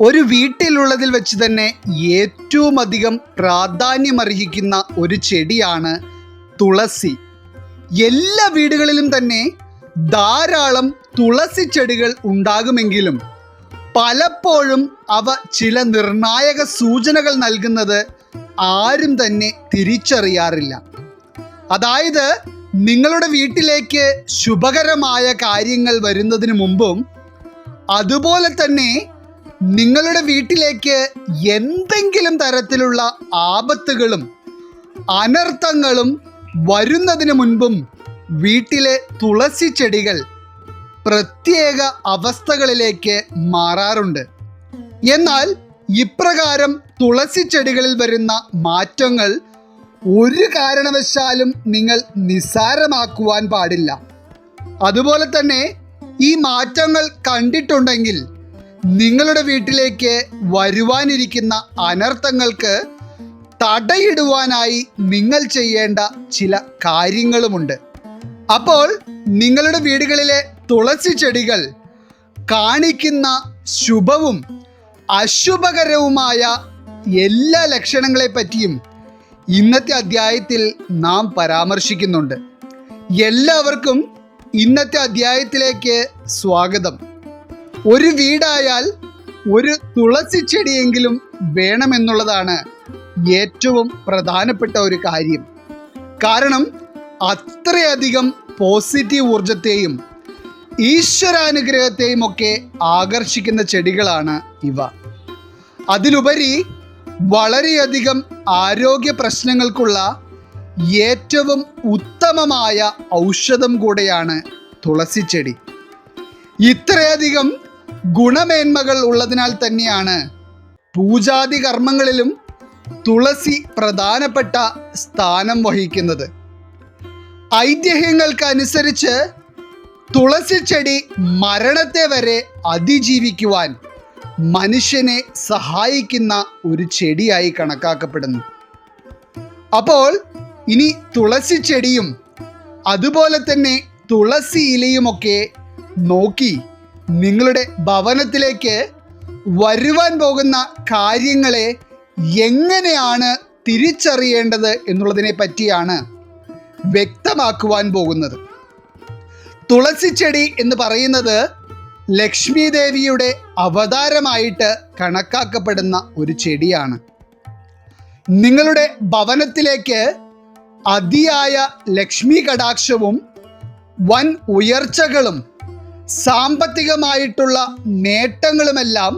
ഒരു വീട്ടിലുള്ളതിൽ വെച്ച് തന്നെ ഏറ്റവും അധികം പ്രാധാന്യമർഹിക്കുന്ന ഒരു ചെടിയാണ് തുളസി. എല്ലാ വീടുകളിലും തന്നെ ധാരാളം തുളസി ചെടികൾ ഉണ്ടാകുമെങ്കിലും പലപ്പോഴും അവ ചില നിർണായക സൂചനകൾ നൽകുന്നത് ആരും തന്നെ തിരിച്ചറിയാറില്ല. അതായത് നിങ്ങളുടെ വീട്ടിലേക്ക് ശുഭകരമായ കാര്യങ്ങൾ വരുന്നതിന് മുമ്പും അതുപോലെ തന്നെ നിങ്ങളുടെ വീട്ടിലേക്ക് എന്തെങ്കിലും തരത്തിലുള്ള ആപത്തുകളും അനർത്ഥങ്ങളും വരുന്നതിന് മുൻപും വീട്ടിലെ തുളസി ചെടികൾ പ്രത്യേക അവസ്ഥകളിലേക്ക് മാറാറുണ്ട്. എന്നാൽ ഇപ്രകാരം തുളസി ചെടികളിൽ വരുന്ന മാറ്റങ്ങൾ ഒരു കാരണവശാലും നിങ്ങൾ നിസ്സാരമാക്കുവാൻ പാടില്ല. അതുപോലെ തന്നെ ഈ മാറ്റങ്ങൾ കണ്ടിട്ടുണ്ടെങ്കിൽ നിങ്ങളുടെ വീട്ടിലേക്ക് വരുവാനിരിക്കുന്ന അനർത്ഥങ്ങൾക്ക് തടയിടുവാനായി നിങ്ങൾ ചെയ്യേണ്ട ചില കാര്യങ്ങളുമുണ്ട്. അപ്പോൾ നിങ്ങളുടെ വീടുകളിലെ തുളസി ചെടികൾ കാണിക്കുന്ന ശുഭവും അശുഭകരവുമായ എല്ലാ ലക്ഷണങ്ങളെ പറ്റിയും ഇന്നത്തെ അധ്യായത്തിൽ നാം പരാമർശിക്കുന്നുണ്ട്. എല്ലാവർക്കും ഇന്നത്തെ അധ്യായത്തിലേക്ക് സ്വാഗതം. ഒരു വീടായാൽ ഒരു തുളസി ചെടിയെങ്കിലും വേണമെന്നുള്ളതാണ് ഏറ്റവും പ്രധാനപ്പെട്ട ഒരു കാര്യം. കാരണം അത്രയധികം പോസിറ്റീവ് ഊർജത്തെയും ഈശ്വരാനുഗ്രഹത്തെയും ഒക്കെ ആകർഷിക്കുന്ന ചെടികളാണ് ഇവ. അതിലുപരി വളരെയധികം ആരോഗ്യ പ്രശ്നങ്ങൾക്കുള്ള ഏറ്റവും ഉത്തമമായ ഔഷധം കൂടെയാണ് തുളസി ചെടി ഇത്രയധികം ഗുണമേന്മകൾ ഉള്ളതിനാൽ തന്നെയാണ് പൂജാതി കർമ്മങ്ങളിലും തുളസി പ്രധാനപ്പെട്ട സ്ഥാനം വഹിക്കുന്നത്. ഐതിഹ്യങ്ങൾക്കനുസരിച്ച് തുളസി ചെടി മരണത്തെ വരെ അതിജീവിക്കുവാൻ മനുഷ്യനെ സഹായിക്കുന്ന ഒരു ചെടിയായി കണക്കാക്കപ്പെടുന്നു. അപ്പോൾ ഇനി തുളസി ചെടിയും അതുപോലെ തന്നെ തുളസി ഇലയുമൊക്കെ നോക്കി നിങ്ങളുടെ ഭവനത്തിലേക്ക് വരുവാൻ പോകുന്ന കാര്യങ്ങളെ എങ്ങനെയാണ് തിരിച്ചറിയേണ്ടത് എന്നുള്ളതിനെ പറ്റിയാണ് വ്യക്തമാക്കുവാൻ പോകുന്നത്. തുളസി ചെടി എന്ന് പറയുന്നത് ലക്ഷ്മി ദേവിയുടെ അവതാരമായിട്ട് കണക്കാക്കപ്പെടുന്ന ഒരു ചെടിയാണ്. നിങ്ങളുടെ ഭവനത്തിലേക്ക് അതിയായ ലക്ഷ്മി കടാക്ഷവും വൻ ഉയർച്ചകളും സാമ്പത്തികമായിട്ടുള്ള നേട്ടങ്ങളുമെല്ലാം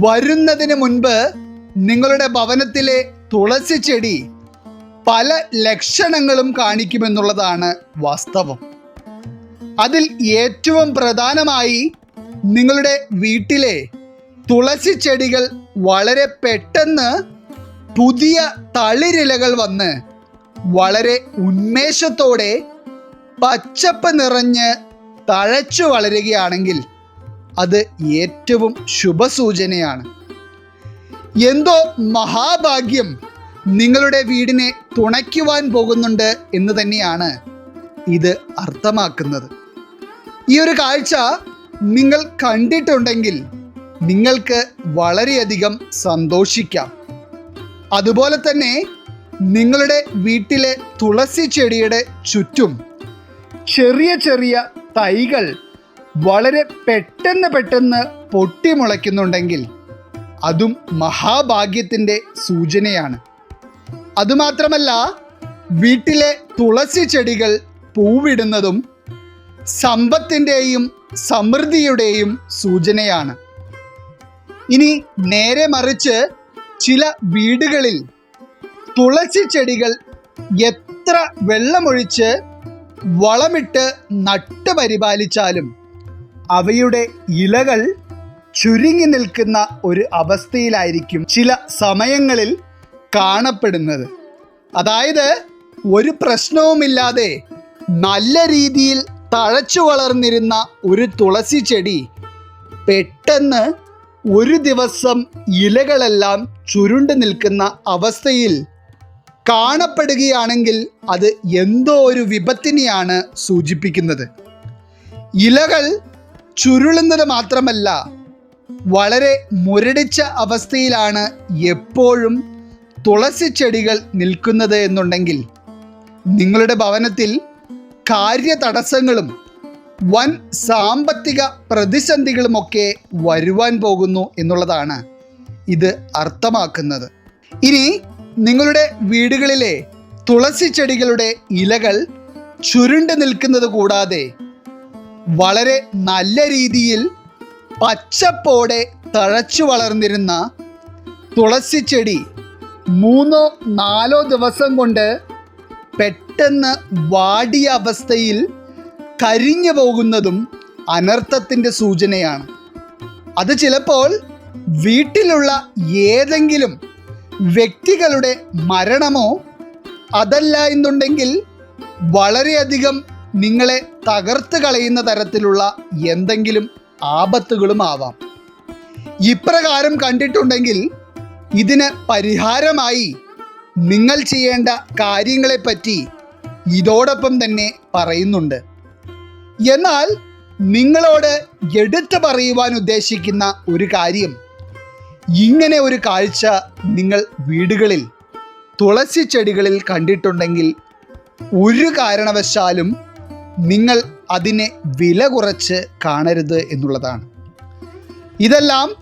വരുന്നതിന് മുൻപ് നിങ്ങളുടെ ഭവനത്തിലെ തുളസി ചെടി പല ലക്ഷണങ്ങളും കാണിക്കുമെന്നുള്ളതാണ് വാസ്തവം. അതിൽ ഏറ്റവും പ്രധാനമായി നിങ്ങളുടെ വീട്ടിലെ തുളസി ചെടികൾ വളരെ പെട്ടെന്ന് പുതിയ തളിരിലകൾ വന്ന് വളരെ ഉന്മേഷത്തോടെ പച്ചപ്പ് നിറഞ്ഞ് തഴച്ചു വളരുകയാണെങ്കിൽ അത് ഏറ്റവും ശുഭസൂചനയാണ്. എന്തോ മഹാഭാഗ്യം നിങ്ങളുടെ വീടിനെ തുണയ്ക്കുവാൻ പോകുന്നുണ്ട് എന്ന് തന്നെയാണ് ഇത് അർത്ഥമാക്കുന്നത്. ഈ ഒരു കാഴ്ച നിങ്ങൾ കണ്ടിട്ടുണ്ടെങ്കിൽ നിങ്ങൾക്ക് വളരെയധികം സന്തോഷിക്കാം. അതുപോലെ തന്നെ നിങ്ങളുടെ വീട്ടിലെ തുളസി ചെടിയുടെ ചുറ്റും ചെറിയ ചെറിയ തൈകൾ വളരെ പെട്ടെന്ന് പെട്ടെന്ന് പൊട്ടിമുളയ്ക്കുന്നുണ്ടെങ്കിൽ അതും മഹാഭാഗ്യത്തിന്റെ സൂചനയാണ്. അതുമാത്രമല്ല വീട്ടിലെ തുളസി ചെടികൾ പൂവിടുന്നതും സമ്പത്തിന്റെയും സമൃദ്ധിയുടെയും സൂചനയാണ്. ഇനി നേരെ മറിച്ച് ചില വീടുകളിൽ തുളസി ചെടികൾ എത്ര വെള്ളമൊഴിച്ച് വളമിട്ട് നട്ട് പരിപാലിച്ചാലും അവയുടെ ഇലകൾ ചുരുങ്ങി നിൽക്കുന്ന ഒരു അവസ്ഥയിലായിരിക്കും ചില സമയങ്ങളിൽ കാണപ്പെടുന്നത്. അതായത് ഒരു പ്രശ്നവുമില്ലാതെ നല്ല രീതിയിൽ തഴച്ചു വളർന്നിരുന്ന ഒരു തുളസി ചെടി പെട്ടെന്ന് ഒരു ദിവസം ഇലകളെല്ലാം ചുരുണ്ട് നിൽക്കുന്ന അവസ്ഥയിൽ കാണപ്പെടുകയാണെങ്കിൽ അത് എന്തോ ഒരു വിപത്തിനെയാണ് സൂചിപ്പിക്കുന്നത്. ഇലകൾ ചുരുളുന്നത് മാത്രമല്ല വളരെ മുരടിച്ച അവസ്ഥയിലാണ് എപ്പോഴും തുളസി ചെടികൾ നിൽക്കുന്നത് എന്നുണ്ടെങ്കിൽ നിങ്ങളുടെ ഭവനത്തിൽ കാര്യതടസ്സങ്ങളും വൻ സാമ്പത്തിക പ്രതിസന്ധികളുമൊക്കെ വരുവാൻ പോകുന്നു എന്നുള്ളതാണ് ഇത് അർത്ഥമാക്കുന്നത്. ഇനി നിങ്ങളുടെ വീടുകളിലെ തുളസി ചെടികളുടെ ഇലകൾ ചുരുണ്ട് നിൽക്കുന്നത് കൂടാതെ വളരെ നല്ല രീതിയിൽ പച്ചപ്പോടെ തഴച്ചു വളർന്നിരുന്ന തുളസി ചെടി മൂന്നോ നാലോ ദിവസം കൊണ്ട് പെട്ടെന്ന് വാടിയ അവസ്ഥയിൽ കരിഞ്ഞു പോകുന്നതും അനർത്ഥത്തിന്റെ സൂചനയാണ്. അത് ചിലപ്പോൾ വീട്ടിലുള്ള ഏതെങ്കിലും വ്യക്തികളുടെ മരണമോ അതല്ല എന്നുണ്ടെങ്കിൽ വളരെയധികം നിങ്ങളെ തകർത്ത് കളയുന്ന തരത്തിലുള്ള എന്തെങ്കിലും ആപത്തുകളും ആവാം. ഇപ്രകാരം കണ്ടിട്ടുണ്ടെങ്കിൽ ഇതിന് പരിഹാരമായി നിങ്ങൾ ചെയ്യേണ്ട കാര്യങ്ങളെപ്പറ്റി ഇതോടൊപ്പം തന്നെ പറയുന്നുണ്ട്. എന്നാൽ നിങ്ങളോട് എടുത്തു പറയുവാൻ ഉദ്ദേശിക്കുന്ന ഒരു കാര്യം ഇങ്ങനെ ഒരു കാഴ്ച നിങ്ങൾ വീടുകളിൽ തുളസി ചെടികളിൽ കണ്ടിട്ടുണ്ടെങ്കിൽ ഒരു കാരണവശാലും നിങ്ങൾ അതിനെ വില കുറച്ച് കാണരുത് എന്നുള്ളതാണ്. ഇതെല്ലാം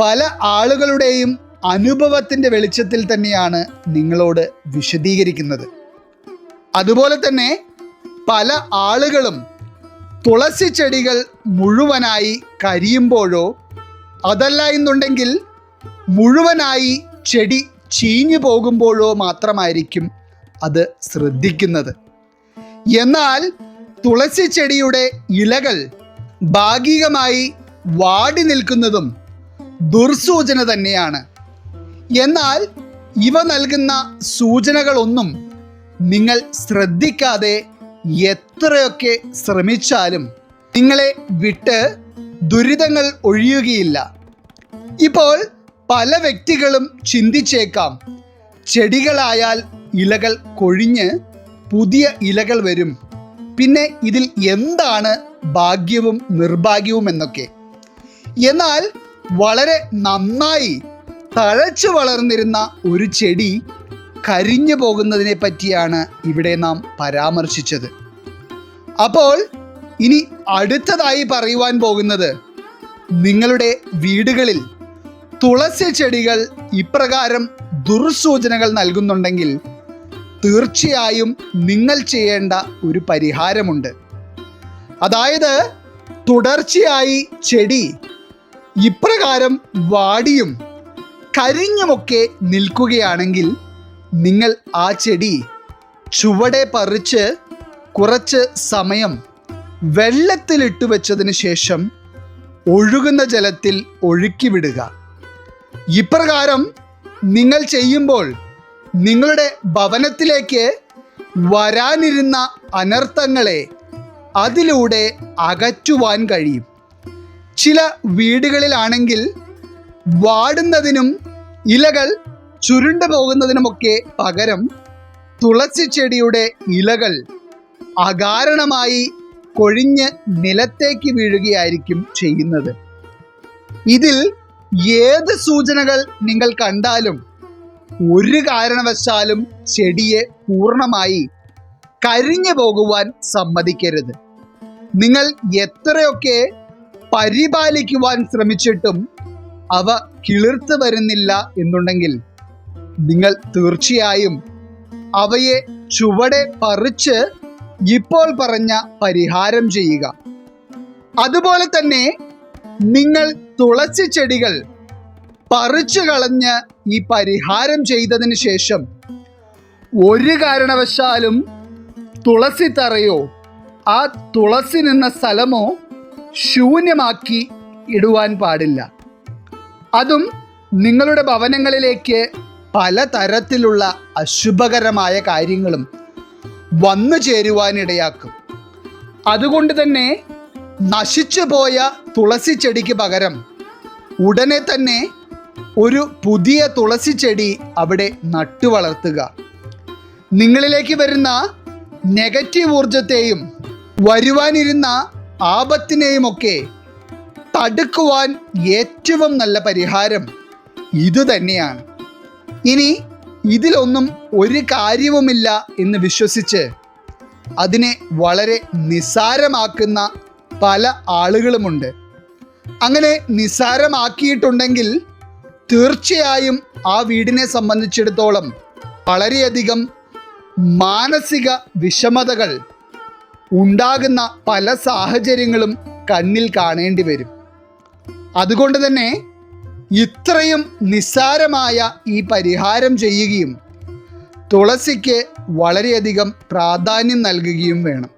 പല ആളുകളുടെയും അനുഭവത്തിന്റെ വെളിച്ചത്തിൽ തന്നെയാണ് നിങ്ങളോട് വിശദീകരിക്കുന്നത്. അതുപോലെ തന്നെ പല ആളുകളും തുളസി ചെടികൾ മുഴുവനായി കരിയുമ്പോഴോ അതല്ല എന്നുണ്ടെങ്കിൽ മുഴുവനായി ചെടി ചീഞ്ഞു പോകുമ്പോഴോ മാത്രമായിരിക്കും അത് ശ്രദ്ധിക്കുന്നത്. എന്നാൽ തുളസി ചെടിയുടെ ഇലകൾ ഭാഗികമായി വാടി നിൽക്കുന്നതും ദുർസൂചന തന്നെയാണ്. എന്നാൽ ഇവ നൽകുന്ന സൂചനകളൊന്നും നിങ്ങൾ ശ്രദ്ധിക്കാതെ എത്രയൊക്കെ ശ്രമിച്ചാലും നിങ്ങളെ വിട്ട് ദുരിതങ്ങൾ ഒഴിയുകയില്ല. ഇപ്പോൾ പല വ്യക്തികളും ചിന്തിച്ചേക്കാം. ചെടികളായാൽ ഇലകൾ കൊഴിഞ്ഞ് പുതിയ ഇലകൾ വരും. പിന്നെ ഇതിൽ എന്താണ് ഭാഗ്യവും നിർഭാഗ്യവും എന്നൊക്കെ. എന്നാൽ വളരെ നന്നായി തഴച്ചു വളർന്നിരുന്ന ഒരു ചെടി കരിഞ്ഞു പോകുന്നതിനെ പറ്റിയാണ് ഇവിടെ നാം പരാമർശിച്ചത്. അപ്പോൾ ഇനി അടുത്തതായി പറയുവാൻ പോകുന്നത് നിങ്ങളുടെ വീടുകളിൽ തുളസി ചെടികൾ ഇപ്രകാരം ദുർസൂചനകൾ നൽകുന്നുണ്ടെങ്കിൽ തീർച്ചയായും നിങ്ങൾ ചെയ്യേണ്ട ഒരു പരിഹാരമുണ്ട്. അതായത് തുടർച്ചയായി ചെടി ഇപ്രകാരം വാടിയും കരിഞ്ഞുമൊക്കെ നിൽക്കുകയാണെങ്കിൽ നിങ്ങൾ ആ ചെടി ചുവടെ പറിച്ച് കുറച്ച് സമയം വെള്ളത്തിലിട്ട് വെച്ചതിന് ശേഷം ഒഴുകുന്ന ജലത്തിൽ ഒഴുക്കി വിടുക. ഇപ്രകാരം നിങ്ങൾ ചെയ്യുമ്പോൾ നിങ്ങളുടെ ഭവനത്തിലേക്ക് വരാനിരുന്ന അനർത്ഥങ്ങളെ അതിലൂടെ അകറ്റുവാൻ കഴിയും. ചില വീടുകളിലാണെങ്കിൽ വാടുന്നതിനും ഇലകൾ ചുരുണ്ടു പോകുന്നതിനുമൊക്കെ പകരം തുളസി ചെടിയുടെ ഇലകൾ അകാരണമായി കൊഴിഞ്ഞ് നിലത്തേക്ക് വീഴുകയായിരിക്കും ചെയ്യുന്നത്. ഇതിൽ ഏത് സൂചനകൾ നിങ്ങൾ കണ്ടാലും ഒരു കാരണവശാലും ചെടിയെ പൂർണമായി കരിഞ്ഞു പോകുവാൻ സമ്മതിക്കരുത്. നിങ്ങൾ എത്രയൊക്കെ പരിപാലിക്കുവാൻ ശ്രമിച്ചിട്ടും അവ കിളിർത്ത് വരുന്നില്ല എന്നുണ്ടെങ്കിൽ നിങ്ങൾ തീർച്ചയായും അവയെ ചുവടെ പറിച്ച് ഇപ്പോൾ പറഞ്ഞ പരിഹാരം ചെയ്യുക. അതുപോലെ തന്നെ നിങ്ങൾ തുളസി ചെടികൾ പറിച്ചു കളഞ്ഞ് ഈ പരിഹാരം ചെയ്തതിന് ശേഷം ഒരു കാരണവശാലും തുളസി തറയോ ആ തുളസി നിന്ന സ്ഥലമോ ശൂന്യമാക്കി ഇടുവാൻ പാടില്ല. അതും നിങ്ങളുടെ ഭവനങ്ങളിലേക്ക് പലതരത്തിലുള്ള അശുഭകരമായ കാര്യങ്ങളും വന്നു ചേരുവാനിടയാക്കും. അതുകൊണ്ട് തന്നെ നശിച്ചു പോയ തുളസി ചെടിക്ക് പകരം ഉടനെ തന്നെ ഒരു പുതിയ തുളസി ചെടി അവിടെ നട്ടു വളർത്തുക. നിങ്ങളിലേക്ക് വരുന്ന നെഗറ്റീവ് ഊർജത്തെയും വരുവാനിരുന്ന ആപത്തിനെയുമൊക്കെ തടുക്കുവാൻ ഏറ്റവും നല്ല പരിഹാരം ഇതുതന്നെയാണ് ഇനി ഇതിലൊന്നും ഒരു കാര്യവുമില്ല എന്ന് വിശ്വസിച്ച് അതിനെ വളരെ നിസ്സാരമാക്കുന്ന പല ആളുകളുമുണ്ട്. അങ്ങനെ നിസ്സാരമാക്കിയിട്ടുണ്ടെങ്കിൽ തീർച്ചയായും ആ വീടിനെ സംബന്ധിച്ചിടത്തോളം വളരെയധികം മാനസിക വിഷമതകൾ ഉണ്ടാകുന്ന പല സാഹചര്യങ്ങളും കണ്ണിൽ കാണേണ്ടി വരും. അതുകൊണ്ട് തന്നെ ഇത്രയും നിസ്സാരമായ ഈ പരിഹാരം ചെയ്യുകയും തുളസിക്ക് വളരെയധികം പ്രാധാന്യം നൽകുകയും വേണം.